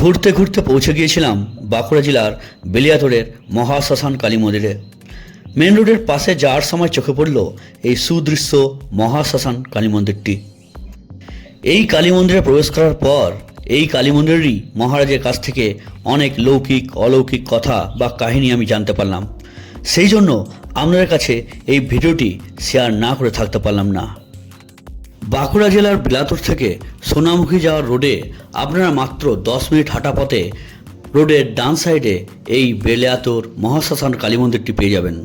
ঘুরতে ঘুরতে পৌঁছে গিয়েছিলাম বাঁকুড়া জেলার বেলিয়াতোড়ের মহাশ্মশান কালী মন্দিরে। মেন রোডের পাশে যাওয়ার সময় চোখে পড়ল এই সুদৃশ্য মহাশ্মশান কালী মন্দিরটি। এই কালী মন্দিরে প্রবেশ করার পর এই কালী মন্দিরেরই মহারাজের কাছ থেকে অনেক লৌকিক, অলৌকিক কথা বা কাহিনী আমি জানতে পারলাম। সেই জন্য আপনাদের কাছে এই ভিডিওটি শেয়ার না করে থাকতে পারলাম না। বাঁকুড়া জেলার বিলাতুর থেকে সোনামুখী যাওয়ার রোডে আপনারা মাত্র দশ মিনিট হাঁটা পথে রোডের ডান সাইডে এই বেলিয়াতুর মহাশ্মশান কালী মন্দিরটি পেয়ে যাবেন।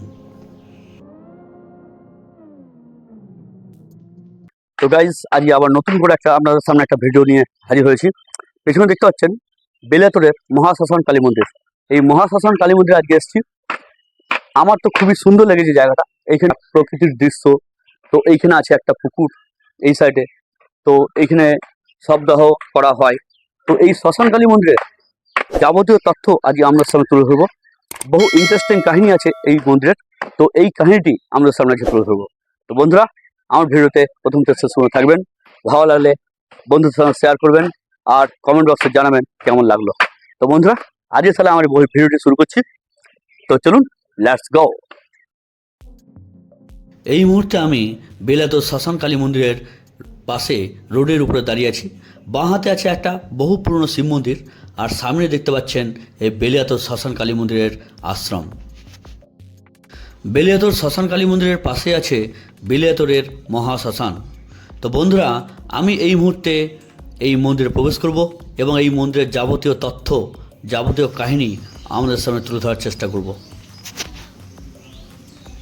তো গাইজ আজকে আবার নতুন করে একটা আপনাদের সামনে একটা ভিডিও নিয়ে হাজির হয়েছি। পেছনে দেখতে পাচ্ছেন বেলাতরের মহাশ্মশান কালী মন্দির। এই মহাশ্মশান কালী মন্দিরে আজকে এসেছি। আমার তো খুবই সুন্দর লেগেছে জায়গাটা। এইখানে প্রকৃতির দৃশ্য, তো এইখানে আছে একটা পুকুর। এই সাইডে তো এইখানে শবদাহ করা হয়। তো এই শ্মশান কালী মন্দিরে যাবতীয় তথ্য আজকে আমরা সামনে তুলে ধরবো। বহু ইন্টারেস্টিং কাহিনী আছে এই মন্দিরের। তো এই কাহিনীটি আমরা সামনে আজকে তুলে ধরবো। তো বন্ধুরা, আমার ভিডিওতে প্রথম থেকে সময় থাকবেন। ভালো লাগলে বন্ধুদের সঙ্গে শেয়ার করবেন আর কমেন্ট বক্সে জানাবেন কেমন লাগল। তো বন্ধুরা, আজকে তাহলে আমার বই ভিডিওটি শুরু করছি। তো চলুন লেটস গো এই মুহূর্তে আমি বেলাত শ্মশান কালী মন্দিরের পাশে রোডের উপরে দাঁড়িয়ে আছি। বাঁ হাতে আছে একটা বহু পুরনো শিব মন্দির আর সামনে দেখতে পাচ্ছেন এই বেলিয়াতর শ্মশান কালী মন্দিরের আশ্রম। বেলিয়াতর শ্মশান কালী মন্দিরের পাশে আছে বেলিয়াতরের মহাশ্মশান তো বন্ধুরা, আমি এই মুহূর্তে এই মন্দিরে প্রবেশ করব এবং এই মন্দিরের যাবতীয় তথ্য, যাবতীয় কাহিনী আমাদের সামনে তুলে ধরার চেষ্টা করব।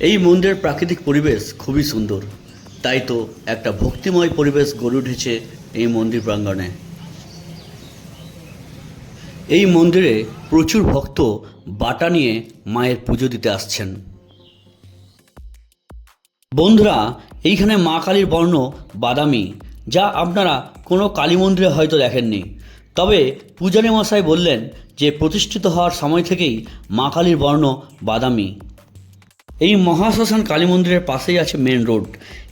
এই মন্দিরের প্রাকৃতিক পরিবেশ খুবই সুন্দর। তাই তো একটা ভক্তিময় পরিবেশ গড়ে উঠেছে এই মন্দির প্রাঙ্গণে। এই মন্দিরে প্রচুর ভক্ত বাটা নিয়ে মায়ের পুজো দিতে আসছেন। বন্ধুরা, এইখানে মা কালীর বর্ণ বাদামি, যা আপনারা কোনো কালী মন্দিরে হয়তো দেখেননি। তবে পূজারী মশাই বললেন যে প্রতিষ্ঠিত হওয়ার সময় থেকেই মা কালীর বর্ণ বাদামি। এই মহাশ্মশান কালী মন্দিরের পাশেই আছে মেন রোড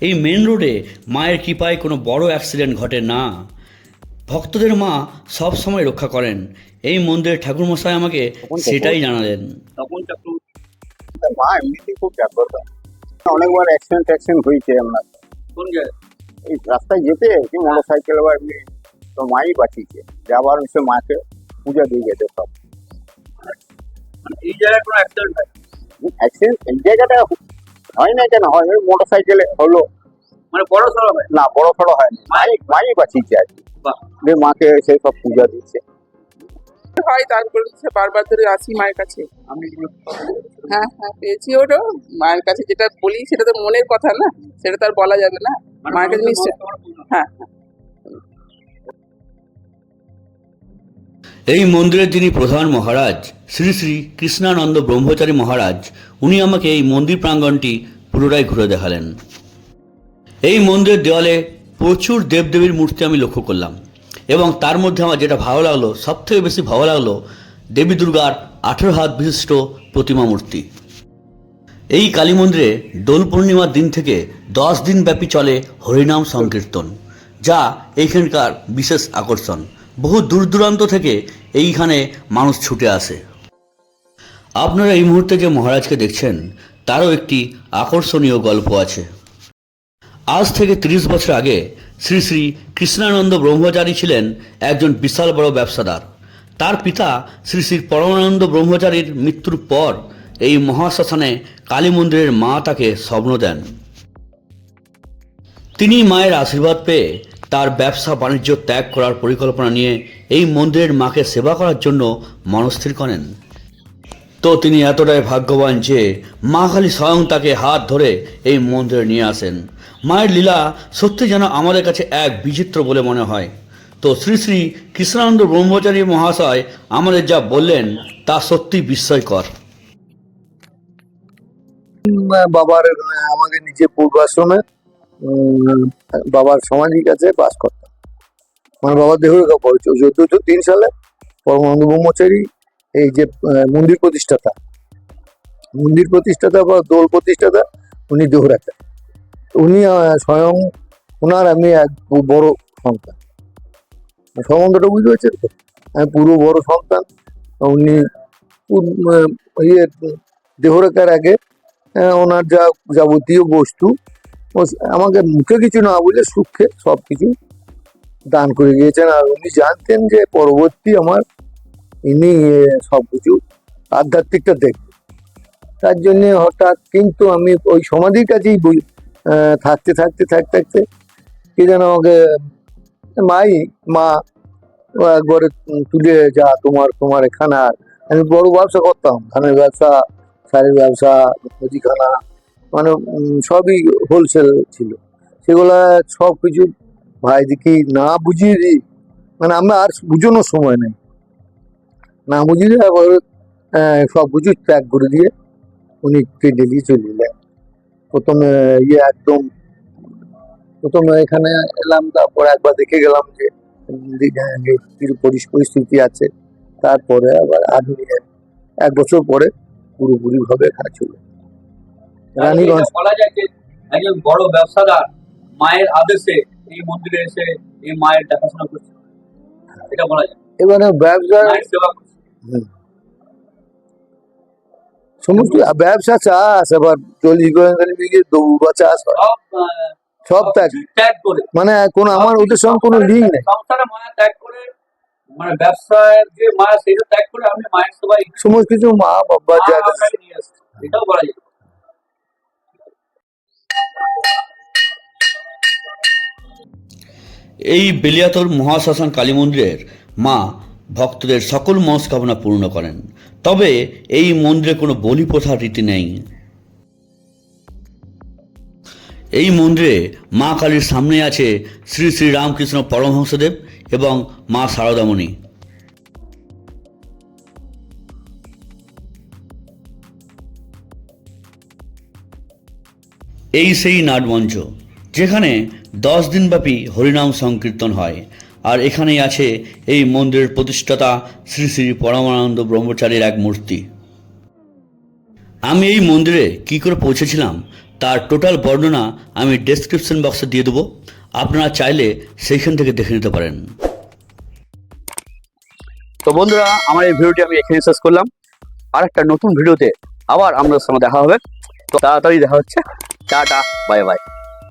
এই মেন রোডে মায়ের কৃপায় কোনো বড় অ্যাক্সিডেন্ট ঘটে না। ভক্তদের মা সব সময় রক্ষা করেন। এই মন্দিরের ঠাকুরমশাই আমাকে সেটাই জানালেন। চক্রবর্তী মা এমনিতেই খুব জাগ্রত। অনেকবার অ্যাক্সিডেন্ট ট্যাক্সিডেন্ট হয়েছে আপনার কোন এই রাস্তায় যেতে কি মোটর সাইকেল বা এমনি তো মাই বাঁচিয়েছে। যাবার হচ্ছে মাকে পূজা দিয়ে যেতে সব। এই জায়গায় কোনো অ্যাক্সিডেন্ট হয়? অ্যাক্সিডেন্ট এই জায়গাটা হয় না কেন? হয় ওই মোটর সাইকেলে হলো। মানে বড় সড়ো হয়? না বড় সড়ো হয় না। মাই মাই বাঁচিয়েছে আর কি মাকে সেই সব পূজা দিচ্ছে। হয় তারপর বারবার ধরে আসি মায়ের কাছে। আমি হ্যাঁ হ্যাঁ পেয়েছি ওটা। মায়ের কাছে যেটা বলি সেটা তো মনের কথা না? সেটা তো আর বলা যাবে না। মায়ের কাছে নিশ্চয়। হ্যাঁ। এই মন্দিরের যিনি প্রধান মহারাজ, শ্রী শ্রী কৃষ্ণানন্দ ব্রহ্মচারী মহারাজ, উনি আমাকে এই মন্দির প্রাঙ্গণটি পুনরায় ঘুরে দেখালেন। এই মন্দিরের দেওয়ালে প্রচুর দেবদেবীর মূর্তি আমি লক্ষ্য করলাম এবং তার মধ্যে আমার যেটা ভালো লাগল সব থেকে বেশি ভালো লাগল, দেবী দুর্গার আঠেরো হাত বিশিষ্ট প্রতিমা মূর্তি। এই কালী মন্দিরে দোল পূর্ণিমার দিন থেকে দশ দিন ব্যাপী চলে হরিনাম সংকীর্তন, যা এইখানকার বিশেষ আকর্ষণ। বহু দূর দূরান্ত থেকে এইখানে মানুষ ছুটে আসে। আপনারা এই মুহূর্তে যে মহারাজকে দেখছেন, তারও একটি আকর্ষণীয় গল্প আছে। আজ থেকে তিরিশ বছর আগে শ্রী শ্রী কৃষ্ণানন্দ ব্রহ্মচারী ছিলেন একজন বিশাল বড় ব্যবসাদার। তার পিতা শ্রী শ্রী পরমানন্দ ব্রহ্মচারীর মৃত্যুর পর এই মহাশ্মশানে কালী মন্দিরের মা তাকে স্বপ্ন দেন। তিনি মায়ের আশীর্বাদ পেয়ে তার ব্যবসা বাণিজ্য ত্যাগ করার পরিকল্পনা নিয়ে এই মন্দিরের মাকে সেবা করার জন্য মনস্থির করেন। তো তিনি এতটাই ভাগ্যবান যে মা খালি স্বয়ং তাকে হাত ধরে এই মন্দিরে নিয়ে আসেন। মায়ের লীলা সত্যি যেন আমাদের কাছে এক বিচিত্র বলে মনে হয়। তো শ্রী শ্রী কৃষ্ণানন্দ ব্রহ্মচারী মহাশয় আমাদের যা বললেন, তা সত্যি বিস্ময়কর। বাবার, আমাদের নিচে পূর্বাশ্রমে বাবার সমাধির কাছে বাস করতাম আমার বাবার দেহ পড়েছে তিন সালে পরমানন্দ ব্রহ্মচারী এই যে মন্দির প্রতিষ্ঠাতা মন্দির প্রতিষ্ঠাতা বা দোল প্রতিষ্ঠাতা, উনি দেহ রাখা উনি স্বয়ং ওনার আমি এক বড় সন্তান। সম্বন্ধটা বুঝতে পারছেন তো? আমি পুরো বড় সন্তান। উনি ইয়ে দেহ রেখার আগে ওনার যা যাবতীয় বস্তু আমাকে মুখে কিছু না বলে সুখে সব কিছু দান করে গিয়েছেন। আর উনি জানতেন যে পরবর্তী আমার ইনি সব কিছু আধ্যাত্মিকটা দেখবেন তার জন্যে হঠাৎ কিন্তু আমি ওই সমাধির কাছেই বই- থাকতে থাকতে থাকতে থাকতে কি যেন আমাকে মাই, মা একবারে তুলে যা, তোমার তোমার এখানে আর। আমি বড় ব্যবসা করতাম। ধানের ব্যবসা শাড়ির ব্যবসা মুদিখানা মানে সবই হোলসেল ছিল। সেগুলা সব কিছু ভাই দেখি না বুঝিয়ে দিই মানে আমরা আর বুঝানোর সময় নেই। না বুঝিয়ে আবার সব কিছু ত্যাগ করে দিয়ে উনি দিয়ে চলে এলেন। প্রথমে ইয়ে একদম, প্রথমে এখানে এলাম, তারপর একবার দেখে গেলাম যে পরিস্থিতি আছে। তারপরে আবার আমি এক বছর পরে পুরোপুরি ভাবে এখানে চলে রানীগঞ্জ। বলা যায় যে একজন বড় ব্যবসাদার মায়ের আদেশে এই মন্দিরে এসে এই মায়ের দেখাশোনা করছে। এটা বলা যায়। এবারে ব্যবসা সেবা সমস্ত ব্যবসা চাষ আবার চল্লিশ গোয়েন্দালি বিঘে দৌড় বা চাষ হয়। সব ত্যাগ। ত্যাগ করে। মানে কোনো আমার ওদের সঙ্গে কোনো লিঙ্ক নেই। সংসারে মায়া ত্যাগ করে মানে ব্যবসায় যে মায়া সেটা ত্যাগ করে আমি মায়ের সবাই সমস্ত কিছু মা বাবা আসছি। এটাও বলা যায়। এই বেলিয়াতর মহাশ্মশান কালী মন্দিরের মা ভক্তদের সকল মনস্কামনা পূর্ণ করেন। তবে এই মন্দিরে কোনো বলি প্রথার রীতি নেই। এই মন্দিরে মা কালীর সামনে আছে শ্রী শ্রী রামকৃষ্ণ পরমহংসদেব এবং মা শারদামণি এই সেই নাটমঞ্চ, যেখানে দশ দিনব্যাপী হরিনাম সংকীর্তন হয়। আর এখানেই আছে এই মন্দিরের প্রতিষ্ঠাতা শ্রী শ্রী পরমানন্দ ব্রহ্মচারীর এক মূর্তি। আমি এই মন্দিরে কি করে পৌঁছেছিলাম, তার টোটাল বর্ণনা আমি ডেসক্রিপশন বক্সে দিয়ে দেবো। আপনারা চাইলে সেইখান থেকে দেখে নিতে পারেন। তো বন্ধুরা, আমার এই ভিডিওটি আমি এখানে শেষ করলাম। আর একটা নতুন ভিডিওতে আবার আমাদের সঙ্গে দেখা হবে। তাড়াতাড়ি দেখা হচ্ছে। Tata bye bye.